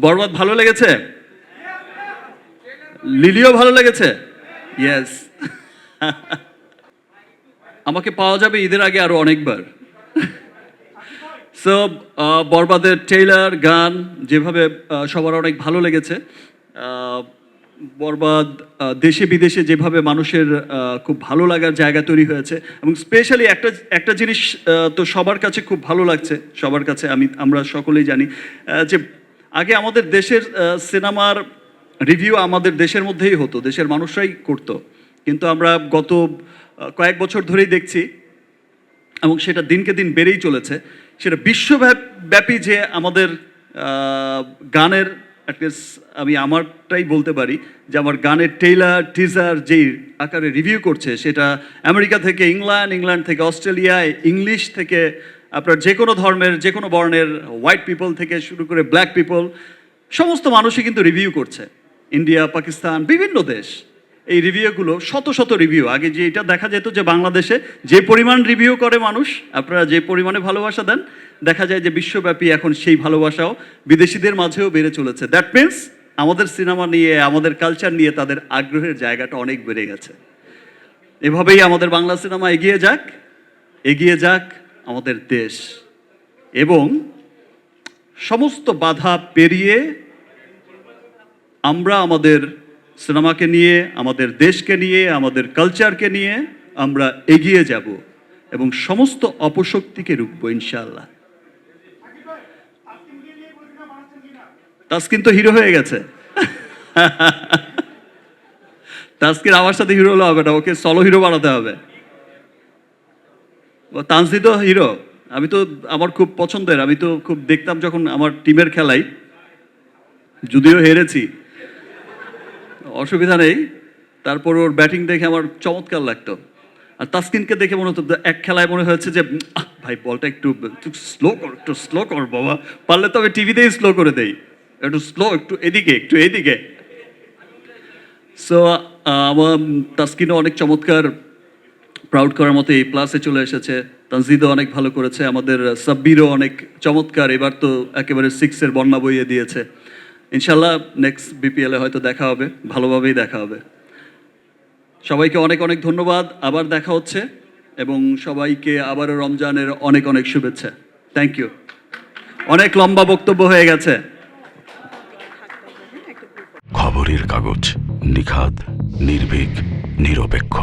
বরবাদ ভালো লেগেছে? লিলিও ভালো লেগেছে? ইয়েস আমাকে পাওয়া যাবে ঈদের আগে আরও অনেকবার। সো বরবাদের ট্রেলার গান, যেভাবে সবার অনেক ভালো লেগেছে। বরবাদ দেশে বিদেশে যেভাবে মানুষের খুব ভালো লাগার জায়গা তৈরি হয়েছে। এবং স্পেশালি একটা একটা জিনিস তো সবার কাছে খুব ভালো লাগছে, সবার কাছে আমি, আমরা সকলেই জানি যে আগে আমাদের দেশের সিনেমার রিভিউ আমাদের দেশের মধ্যেই হতো, দেশের মানুষরাই করতো। কিন্তু আমরা গত কয়েক বছর ধরেই দেখছি এবং সেটা দিনকে দিন বেড়েই চলেছে। সেটা বিশ্বব্যাপী যে আমাদের গানের অ্যাটলিস্ট আমি আমারটাই বলতে পারি, যে আমার গানের টেইলার টিজার যেই আকারে রিভিউ করছে, সেটা আমেরিকা থেকে ইংল্যান্ড ইংল্যান্ড থেকে অস্ট্রেলিয়া ইংলিশ থেকে আপনার যে কোনো ধর্মের, যে কোনো বর্ণের হোয়াইট পিপল থেকে শুরু করে ব্ল্যাক পিপল সমস্ত মানুষই কিন্তু রিভিউ করছে। ইন্ডিয়া পাকিস্তান বিভিন্ন দেশ, এই রিভিউগুলো শত শত রিভিউ আগে যে এটা দেখা যেত যে বাংলাদেশে যে পরিমাণ রিভিউ করে মানুষ, আপনারা যে পরিমাণে ভালোবাসা দেন, দেখা যায় যে বিশ্বব্যাপী এখন সেই ভালোবাসাও বিদেশিদের মাঝেও বেড়ে চলেছে। দ্যাট মিন্স আমাদের সিনেমা নিয়ে, আমাদের কালচার নিয়ে তাদের আগ্রহের জায়গাটা অনেক বেড়ে গেছে। এভাবেই আমাদের বাংলা সিনেমা এগিয়ে যাক এগিয়ে যাক আমাদের দেশ। এবং সমস্ত বাধা পেরিয়ে আমরা আমাদের সিনেমাকে নিয়ে, আমাদের দেশকে নিয়ে, আমাদের কালচারকে নিয়ে আমরা এগিয়ে যাব এবং সমস্ত অপশক্তিকে রুখবো ইনশাল্লাহ তাস্কিন তো হিরো হয়ে গেছে। তাস্কিন আমার সাথে হিরো হলে হবে না, ওকে সলো হিরো বানাতে হবে। ও তানসি তো হিরো। আমি তো, আমার খুব পছন্দের। আমি তো খুব দেখতাম যখন আমার টিমের খেলাই। যদিও হেরেছি। অসুবিধা নেই। তারপর ওর ব্যাটিং দেখে আমার চমৎকার লাগতো। আর তাসকিনকে দেখে মনে হতো এক খেলায় মনে হয়েছে যে ভাই, বলটা একটু একটু স্লো কর, একটু স্লো কর, বাবা। পারলে তো আমি টিভিতেই স্লো করে দেই। একটু স্লো একটু এদিকে একটু এদিকে। সো আমার তাসকিনও অনেক চমৎকার প্রাউড করার মতো এই প্লাসে চলে এসেছে। তানজিদও অনেক ভালো করেছে। আমাদের সাব্বিরও অনেক চমৎকার। এবার তো একেবারে সিক্সের বন্যা বইয়ে দিয়েছে। ইনশাল্লাহ নেক্সট বিপিএলে হয়তো দেখা হবে। ভালোভাবেই দেখা হবে। সবাইকে অনেক অনেক ধন্যবাদ। আবার দেখা হচ্ছে। এবং সবাইকে আবারও রমজানের অনেক অনেক শুভেচ্ছা। থ্যাংক ইউ অনেক লম্বা বক্তব্য হয়ে গেছে। খবরের কাগজ নিখাদ, নির্ভীক, নিরপেক্ষ।